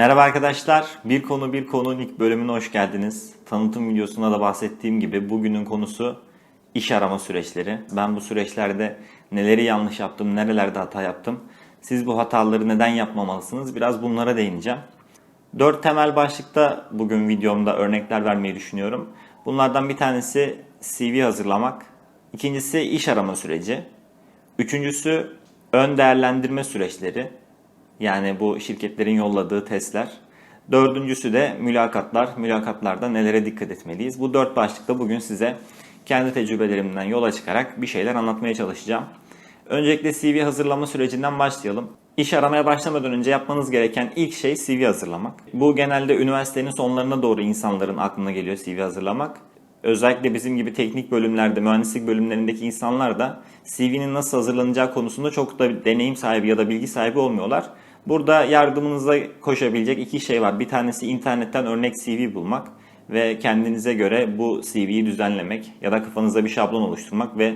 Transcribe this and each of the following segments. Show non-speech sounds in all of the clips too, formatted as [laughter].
Merhaba arkadaşlar. Bir konu bir konunun ilk bölümüne hoş geldiniz. Tanıtım videosunda da bahsettiğim gibi bugünün konusu iş arama süreçleri. Ben bu süreçlerde neleri yanlış yaptım, nerelerde hata yaptım. Siz bu hataları neden yapmamalısınız? Biraz bunlara değineceğim. Dört temel başlıkta bugün videomda örnekler vermeyi düşünüyorum. Bunlardan bir tanesi CV hazırlamak. İkincisi iş arama süreci. Üçüncüsü ön değerlendirme süreçleri. Yani bu şirketlerin yolladığı testler. Dördüncüsü de mülakatlar. Mülakatlarda nelere dikkat etmeliyiz? Bu dört başlıkta bugün size kendi tecrübelerimden yola çıkarak bir şeyler anlatmaya çalışacağım. Öncelikle CV hazırlama sürecinden başlayalım. İş aramaya başlamadan önce yapmanız gereken ilk şey CV hazırlamak. Bu genelde üniversitenin sonlarına doğru insanların aklına geliyor CV hazırlamak. Özellikle bizim gibi teknik bölümlerde, mühendislik bölümlerindeki insanlar da CV'nin nasıl hazırlanacağı konusunda çok da deneyim sahibi ya da bilgi sahibi olmuyorlar. Burada yardımınıza koşabilecek iki şey var. Bir tanesi internetten örnek CV bulmak ve kendinize göre bu CV'yi düzenlemek ya da kafanızda bir şablon oluşturmak ve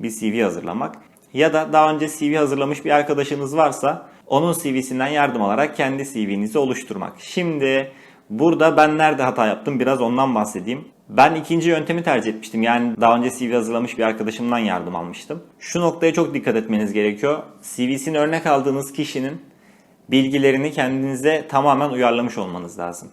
bir CV hazırlamak. Ya da daha önce CV hazırlamış bir arkadaşınız varsa onun CV'sinden yardım alarak kendi CV'nizi oluşturmak. Şimdi burada ben nerede hata yaptım biraz ondan bahsedeyim. Ben ikinci yöntemi tercih etmiştim. Yani daha önce CV hazırlamış bir arkadaşımdan yardım almıştım. Şu noktaya çok dikkat etmeniz gerekiyor. CV'sini örnek aldığınız kişinin bilgilerini kendinize tamamen uyarlamış olmanız lazım.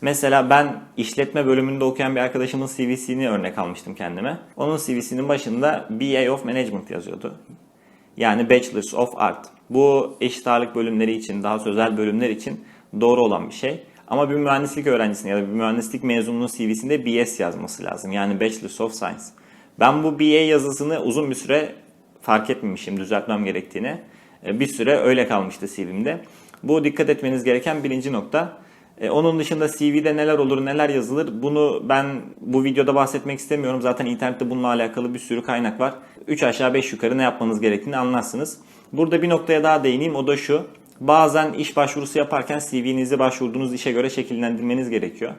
Mesela ben işletme bölümünde okuyan bir arkadaşımın CV'sini örnek almıştım kendime. Onun CV'sinin başında BA of Management yazıyordu. Yani Bachelors of Art. Bu eşit ağırlık bölümleri için, daha sözel bölümler için doğru olan bir şey. Ama bir mühendislik öğrencisinin ya da bir mühendislik mezununun CV'sinde BS yazması lazım. Yani Bachelors of Science. Ben bu BA yazısını uzun bir süre fark etmemişim, düzeltmem gerektiğini. E, Bir süre öyle kalmıştı CV'mde. Bu dikkat etmeniz gereken birinci nokta. E, Onun dışında CV'de neler olur, neler yazılır bunu ben bu videoda bahsetmek istemiyorum. Zaten internette bununla alakalı bir sürü kaynak var. 3 aşağı 5 yukarı ne yapmanız gerektiğini anlarsınız. Burada bir noktaya daha değineyim o da şu. Bazen iş başvurusu yaparken CV'nizi başvurduğunuz işe göre şekillendirmeniz gerekiyor.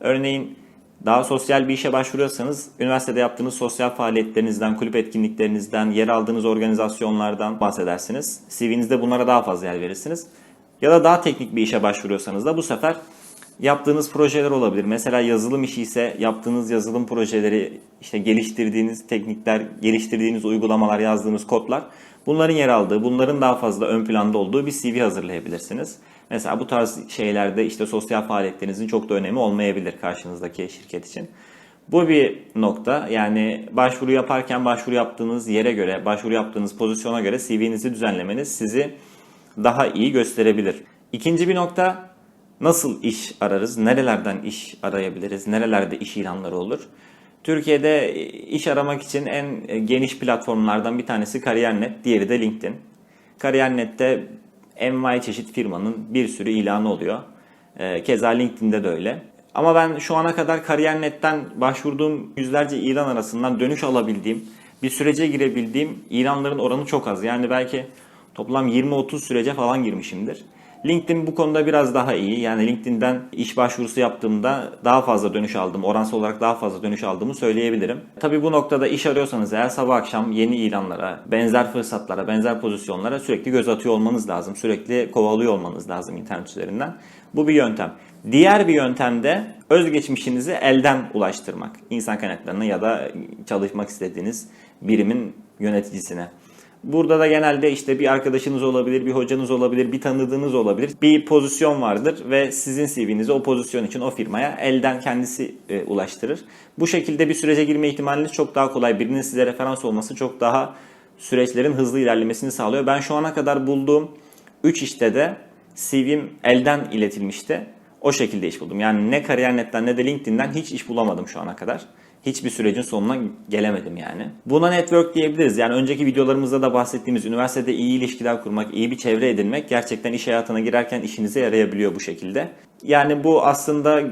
Örneğin daha sosyal bir işe başvuruyorsanız üniversitede yaptığınız sosyal faaliyetlerinizden, kulüp etkinliklerinizden, yer aldığınız organizasyonlardan bahsedersiniz. CV'nizde bunlara daha fazla yer verirsiniz. Ya da daha teknik bir işe başvuruyorsanız da bu sefer yaptığınız projeler olabilir. Mesela yazılım işi ise yaptığınız yazılım projeleri, işte geliştirdiğiniz teknikler, geliştirdiğiniz uygulamalar, yazdığınız kodlar bunların yer aldığı, bunların daha fazla ön planda olduğu bir CV hazırlayabilirsiniz. Mesela bu tarz şeylerde işte sosyal faaliyetlerinizin çok da önemi olmayabilir karşınızdaki şirket için. Bu bir nokta. Yani başvuru yaparken başvuru yaptığınız yere göre, başvuru yaptığınız pozisyona göre CV'nizi düzenlemeniz sizi daha iyi gösterebilir. İkinci bir nokta nasıl iş ararız? Nerelerden iş arayabiliriz? Nerelerde iş ilanları olur? Türkiye'de iş aramak için en geniş platformlardan bir tanesi Kariyer.net, diğeri de LinkedIn. Kariyer.net'te envai çeşit firmanın bir sürü ilanı oluyor. Ee, Keza LinkedIn'de de öyle. Ama ben şu ana kadar Kariyer.net'ten başvurduğum yüzlerce ilan arasından dönüş alabildiğim, bir sürece girebildiğim ilanların oranı çok az. Yani belki toplam 20-30 sürece falan girmişimdir. LinkedIn bu konuda biraz daha iyi. Yani LinkedIn'den iş başvurusu yaptığımda daha fazla dönüş aldım. Oransal olarak daha fazla dönüş aldığımı söyleyebilirim. Tabii bu noktada iş arıyorsanız eğer sabah akşam yeni ilanlara, benzer fırsatlara, benzer pozisyonlara sürekli göz atıyor olmanız lazım. Sürekli kovalıyor olmanız lazım internet üzerinden. Bu bir yöntem. Diğer bir yöntem de özgeçmişinizi elden ulaştırmak. İnsan kaynaklarına ya da çalışmak istediğiniz birimin yöneticisine. Burada da genelde işte bir arkadaşınız olabilir, bir hocanız olabilir, bir tanıdığınız olabilir. Bir pozisyon vardır ve sizin CV'nizi o pozisyon için o firmaya elden kendisi e, ulaştırır. Bu şekilde bir sürece girme ihtimaliniz çok daha kolay. Birinin size referans olması çok daha süreçlerin hızlı ilerlemesini sağlıyor. Ben şu ana kadar bulduğum 3 işte de CV'm elden iletilmişti. O şekilde iş buldum. Yani ne Kariyer.net'ten ne de LinkedIn'den hiç iş bulamadım şu ana kadar hiçbir sürecin sonuna gelemedim yani. Buna network diyebiliriz. Yani önceki videolarımızda da bahsettiğimiz üniversitede iyi ilişkiler kurmak, iyi bir çevre edinmek gerçekten iş hayatına girerken işinize yarayabiliyor bu şekilde. Yani bu aslında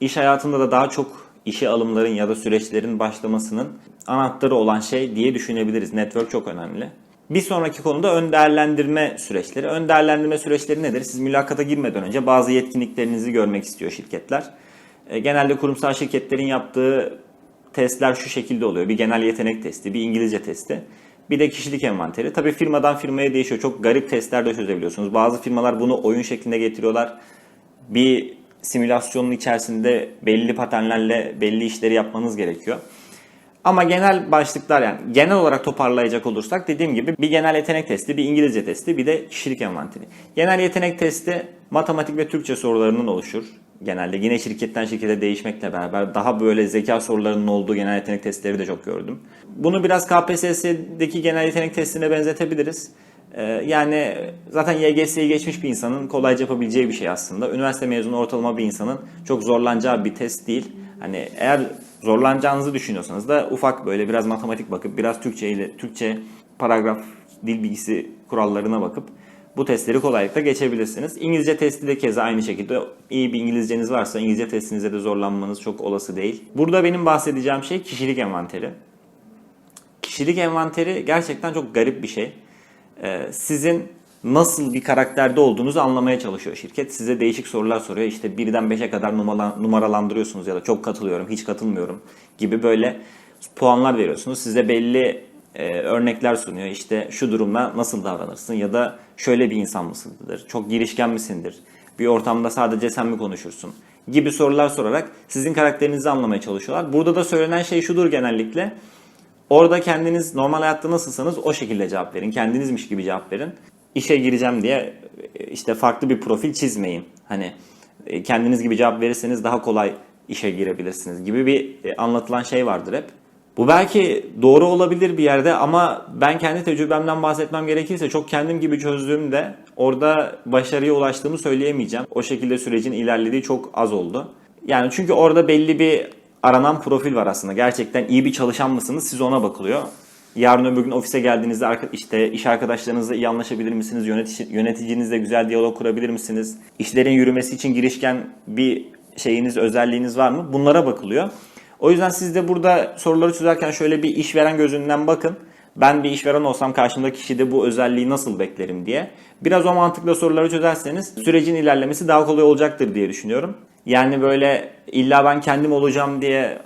iş hayatında da daha çok işe alımların ya da süreçlerin başlamasının anahtarı olan şey diye düşünebiliriz. Network çok önemli. Bir sonraki konuda ön değerlendirme süreçleri. Ön değerlendirme süreçleri nedir? Siz mülakata girmeden önce bazı yetkinliklerinizi görmek istiyor şirketler. E, genelde kurumsal şirketlerin yaptığı testler şu şekilde oluyor. Bir genel yetenek testi, bir İngilizce testi, Bir de kişilik envanteri. Tabii firmadan firmaya değişiyor. Çok garip testler de çözebiliyorsunuz. Bazı firmalar bunu oyun şeklinde getiriyorlar. Bir simülasyonun içerisinde belli paternlerle belli işleri yapmanız gerekiyor. Ama genel başlıklar yani genel olarak toparlayacak olursak dediğim gibi bir genel yetenek testi, bir İngilizce testi, bir de kişilik envanteri. Genel yetenek testi matematik ve Türkçe sorularından oluşur. Genelde yine şirketten şirkete değişmekle beraber daha böyle zeka sorularının olduğu genel yetenek testleri de çok gördüm. Bunu biraz KPSS'deki genel yetenek testine benzetebiliriz. Ee, Yani zaten YGS'yi geçmiş bir insanın kolayca yapabileceği bir şey aslında. Üniversite mezunu ortalama bir insanın çok zorlanacağı bir test değil. Hani eğer zorlanacağınızı düşünüyorsanız da ufak böyle biraz matematik bakıp biraz Türkçe ile Türkçe paragraf dil bilgisi kurallarına bakıp bu testleri kolaylıkla geçebilirsiniz. İngilizce testi de keza aynı şekilde iyi bir İngilizceniz varsa İngilizce testinize de zorlanmanız çok olası değil. Burada benim bahsedeceğim şey kişilik envanteri. Kişilik envanteri gerçekten çok garip bir şey. Ee, sizin nasıl bir karakterde olduğunuzu anlamaya çalışıyor şirket. Size değişik sorular soruyor. İşte birden 5'e kadar numara- numaralandırıyorsunuz ya da çok katılıyorum, hiç katılmıyorum gibi böyle puanlar veriyorsunuz. Size belli e, örnekler sunuyor. İşte şu durumda nasıl davranırsın ya da şöyle bir insan mısındır, çok girişken misindir, bir ortamda sadece sen mi konuşursun gibi sorular sorarak sizin karakterinizi anlamaya çalışıyorlar. Burada da söylenen şey şudur genellikle. Orada kendiniz normal hayatta nasılsanız o şekilde cevap verin. Kendinizmiş gibi cevap verin. İşe gireceğim diye e, işte farklı bir profil çizmeyin. Hani e, kendiniz gibi cevap verirseniz daha kolay işe girebilirsiniz gibi bir e, anlatılan şey vardır hep. Bu belki doğru olabilir bir yerde ama ben kendi tecrübemden bahsetmem gerekirse çok kendim gibi çözdüğümde orada başarıya ulaştığımı söyleyemeyeceğim. O şekilde sürecin ilerlediği çok az oldu. Yani çünkü orada belli bir aranan profil var aslında. Gerçekten iyi bir çalışan mısınız? Siz ona bakılıyor. Yarın öbür gün ofise geldiğinizde işte iş arkadaşlarınızla iyi anlaşabilir misiniz? Yönetici, yöneticinizle güzel diyalog kurabilir misiniz? İşlerin yürümesi için girişken bir şeyiniz, özelliğiniz var mı? Bunlara bakılıyor. O yüzden siz de burada soruları çözerken şöyle bir işveren gözünden bakın. Ben bir işveren olsam karşımdaki kişide bu özelliği nasıl beklerim diye. Biraz o mantıkla soruları çözerseniz sürecin ilerlemesi daha kolay olacaktır diye düşünüyorum. Yani böyle illa ben kendim olacağım diye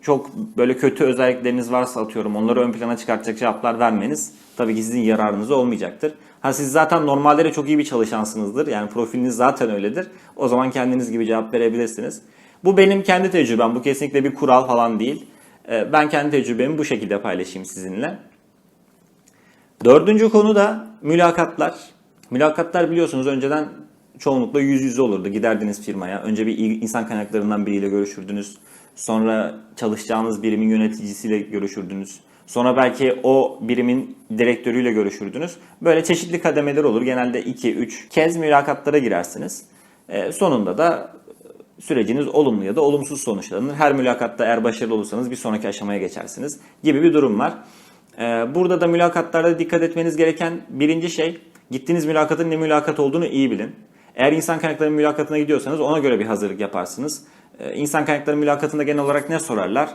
çok böyle kötü özellikleriniz varsa atıyorum onları ön plana çıkartacak cevaplar vermeniz tabii ki sizin yararınıza olmayacaktır. Ha siz zaten normalde de çok iyi bir çalışansınızdır. Yani profiliniz zaten öyledir. O zaman kendiniz gibi cevap verebilirsiniz. Bu benim kendi tecrübem. Bu kesinlikle bir kural falan değil. Ee, Ben kendi tecrübemi bu şekilde paylaşayım sizinle. Dördüncü konu da mülakatlar. Mülakatlar biliyorsunuz önceden çoğunlukla yüz yüze olurdu. Giderdiniz firmaya. Önce bir insan kaynaklarından biriyle görüşürdünüz. Sonra çalışacağınız birimin yöneticisiyle görüşürdünüz. Sonra belki o birimin direktörüyle görüşürdünüz. Böyle çeşitli kademeler olur. Genelde 2-3 kez mülakatlara girersiniz. Ee, sonunda da süreciniz olumlu ya da olumsuz sonuçlanır. Her mülakatta eğer başarılı olursanız bir sonraki aşamaya geçersiniz gibi bir durum var. Ee, Burada da mülakatlarda dikkat etmeniz gereken birinci şey gittiğiniz mülakatın ne mülakat olduğunu iyi bilin. Eğer insan kaynakları mülakatına gidiyorsanız ona göre bir hazırlık yaparsınız. Ee, İnsan kaynakları mülakatında genel olarak ne sorarlar?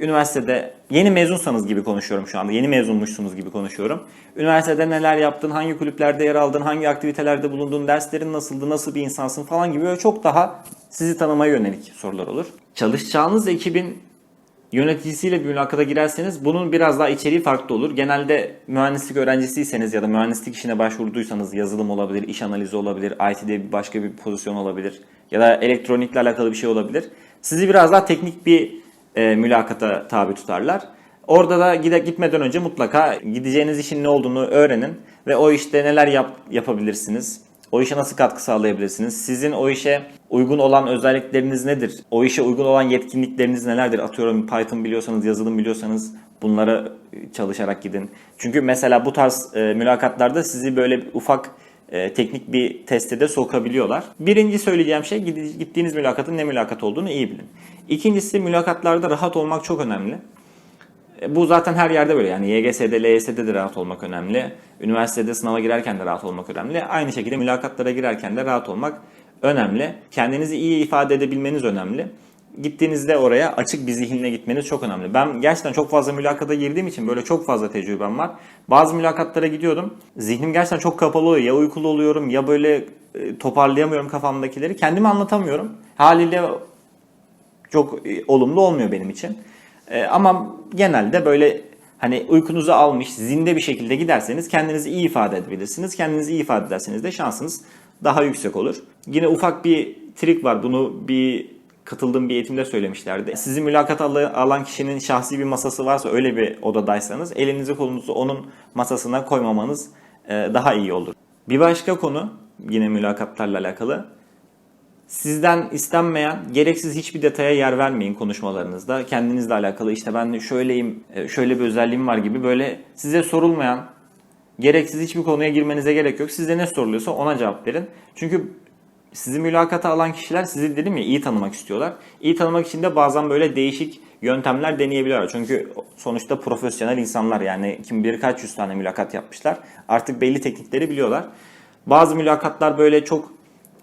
Üniversitede yeni mezunsanız gibi konuşuyorum şu anda. Yeni mezunmuşsunuz gibi konuşuyorum. Üniversitede neler yaptın, hangi kulüplerde yer aldın, hangi aktivitelerde bulundun, derslerin nasıldı, nasıl bir insansın falan gibi böyle çok daha sizi tanımaya yönelik sorular olur. Çalışacağınız ekibin yöneticisiyle bir mülakata girerseniz bunun biraz daha içeriği farklı olur. Genelde mühendislik öğrencisiyseniz ya da mühendislik işine başvurduysanız yazılım olabilir, iş analizi olabilir, IT'de bir başka bir pozisyon olabilir ya da elektronikle alakalı bir şey olabilir. Sizi biraz daha teknik bir e, mülakata tabi tutarlar. Orada da gide, gitmeden önce mutlaka gideceğiniz işin ne olduğunu öğrenin ve o işte neler yap, yapabilirsiniz. O işe nasıl katkı sağlayabilirsiniz? Sizin o işe uygun olan özellikleriniz nedir? O işe uygun olan yetkinlikleriniz nelerdir? Atıyorum Python biliyorsanız, yazılım biliyorsanız bunlara çalışarak gidin. Çünkü mesela bu tarz e, mülakatlarda sizi böyle ufak e, teknik bir teste de sokabiliyorlar. Birinci söyleyeceğim şey gittiğiniz mülakatın ne mülakat olduğunu iyi bilin. İkincisi mülakatlarda rahat olmak çok önemli. E, Bu zaten her yerde böyle yani YGS'de, LYS'de de rahat olmak önemli. Üniversitede sınava girerken de rahat olmak önemli. Aynı şekilde mülakatlara girerken de rahat olmak önemli. Kendinizi iyi ifade edebilmeniz önemli. Gittiğinizde oraya açık bir zihinle gitmeniz çok önemli. Ben gerçekten çok fazla mülakata girdiğim için böyle çok fazla tecrübem var. Bazı mülakatlara gidiyordum. Zihnim gerçekten çok kapalı oluyor. Ya uykulu oluyorum ya böyle e, toparlayamıyorum kafamdakileri. Kendimi anlatamıyorum. Haliyle çok e, olumlu olmuyor benim için. E, ama genelde böyle Hani uykunuzu almış, zinde bir şekilde giderseniz kendinizi iyi ifade edebilirsiniz. Kendinizi iyi ifade ederseniz de şansınız daha yüksek olur. Yine ufak bir trik var. Bunu bir katıldığım bir eğitimde söylemişlerdi. Sizi mülakat al- alan kişinin şahsi bir masası varsa öyle bir odadaysanız elinizi kolunuzu onun masasına koymamanız e, daha iyi olur. Bir başka konu yine mülakatlarla alakalı. Sizden istenmeyen gereksiz hiçbir detaya yer vermeyin konuşmalarınızda. Kendinizle alakalı işte ben şöyleyim, e, şöyle bir özelliğim var gibi böyle size sorulmayan gereksiz hiçbir konuya girmenize gerek yok. Size ne soruluyorsa ona cevap verin. Çünkü sizi mülakata alan kişiler sizi dedim ya iyi tanımak istiyorlar. İyi tanımak için de bazen böyle değişik yöntemler deneyebiliyorlar. Çünkü sonuçta profesyonel insanlar yani kim bilir kaç yüz tane mülakat yapmışlar. Artık belli teknikleri biliyorlar. Bazı mülakatlar böyle çok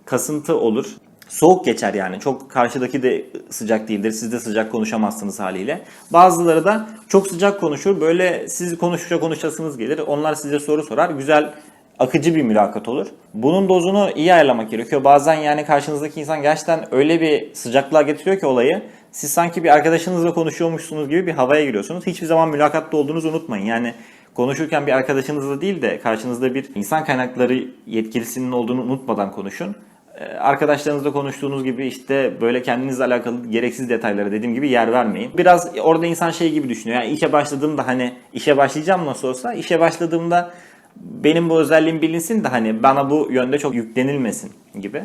kasıntı olur. Soğuk geçer yani. Çok karşıdaki de sıcak değildir. Siz de sıcak konuşamazsınız haliyle. Bazıları da çok sıcak konuşur. Böyle siz konuşunca konuşasınız gelir. Onlar size soru sorar. Güzel akıcı bir mülakat olur. Bunun dozunu iyi ayarlamak gerekiyor. Bazen yani karşınızdaki insan gerçekten öyle bir sıcaklığa getiriyor ki olayı. Siz sanki bir arkadaşınızla konuşuyormuşsunuz gibi bir havaya giriyorsunuz. Hiçbir zaman mülakatta olduğunuzu unutmayın. Yani konuşurken bir arkadaşınızla değil de karşınızda bir insan kaynakları yetkilisinin olduğunu unutmadan konuşun. Ee, Arkadaşlarınızla konuştuğunuz gibi işte böyle kendinizle alakalı gereksiz detaylara dediğim gibi yer vermeyin. Biraz orada insan şey gibi düşünüyor. Yani işe başladığımda hani işe başlayacağım nasıl olsa işe başladığımda benim bu özelliğim bilinsin de hani bana bu yönde çok yüklenilmesin gibi.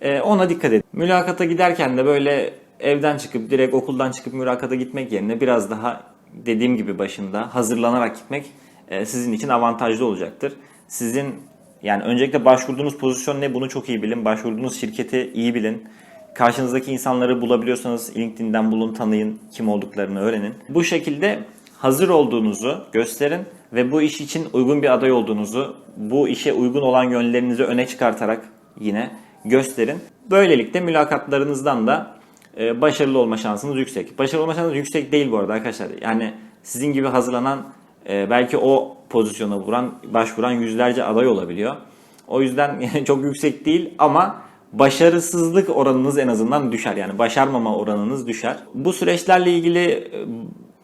Ee, ona dikkat edin. Mülakata giderken de böyle evden çıkıp direkt okuldan çıkıp mülakata gitmek yerine biraz daha dediğim gibi başında hazırlanarak gitmek e, sizin için avantajlı olacaktır. Sizin yani öncelikle başvurduğunuz pozisyon ne bunu çok iyi bilin. Başvurduğunuz şirketi iyi bilin. Karşınızdaki insanları bulabiliyorsanız LinkedIn'den bulun, tanıyın, kim olduklarını öğrenin. Bu şekilde hazır olduğunuzu gösterin ve bu iş için uygun bir aday olduğunuzu, bu işe uygun olan yönlerinizi öne çıkartarak yine gösterin. Böylelikle mülakatlarınızdan da e, başarılı olma şansınız yüksek. Başarılı olma şansınız yüksek değil bu arada arkadaşlar. Yani sizin gibi hazırlanan e, belki o pozisyona vuran, başvuran yüzlerce aday olabiliyor. O yüzden [laughs] çok yüksek değil ama başarısızlık oranınız en azından düşer. Yani başarmama oranınız düşer. Bu süreçlerle ilgili e,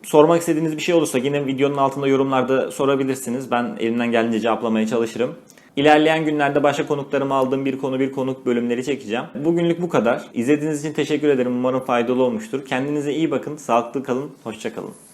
sormak istediğiniz bir şey olursa yine videonun altında yorumlarda sorabilirsiniz. Ben elimden geldiğince cevaplamaya çalışırım. İlerleyen günlerde başka konuklarımı aldığım bir konu bir konuk bölümleri çekeceğim. Bugünlük bu kadar. İzlediğiniz için teşekkür ederim. Umarım faydalı olmuştur. Kendinize iyi bakın. Sağlıklı kalın. Hoşçakalın.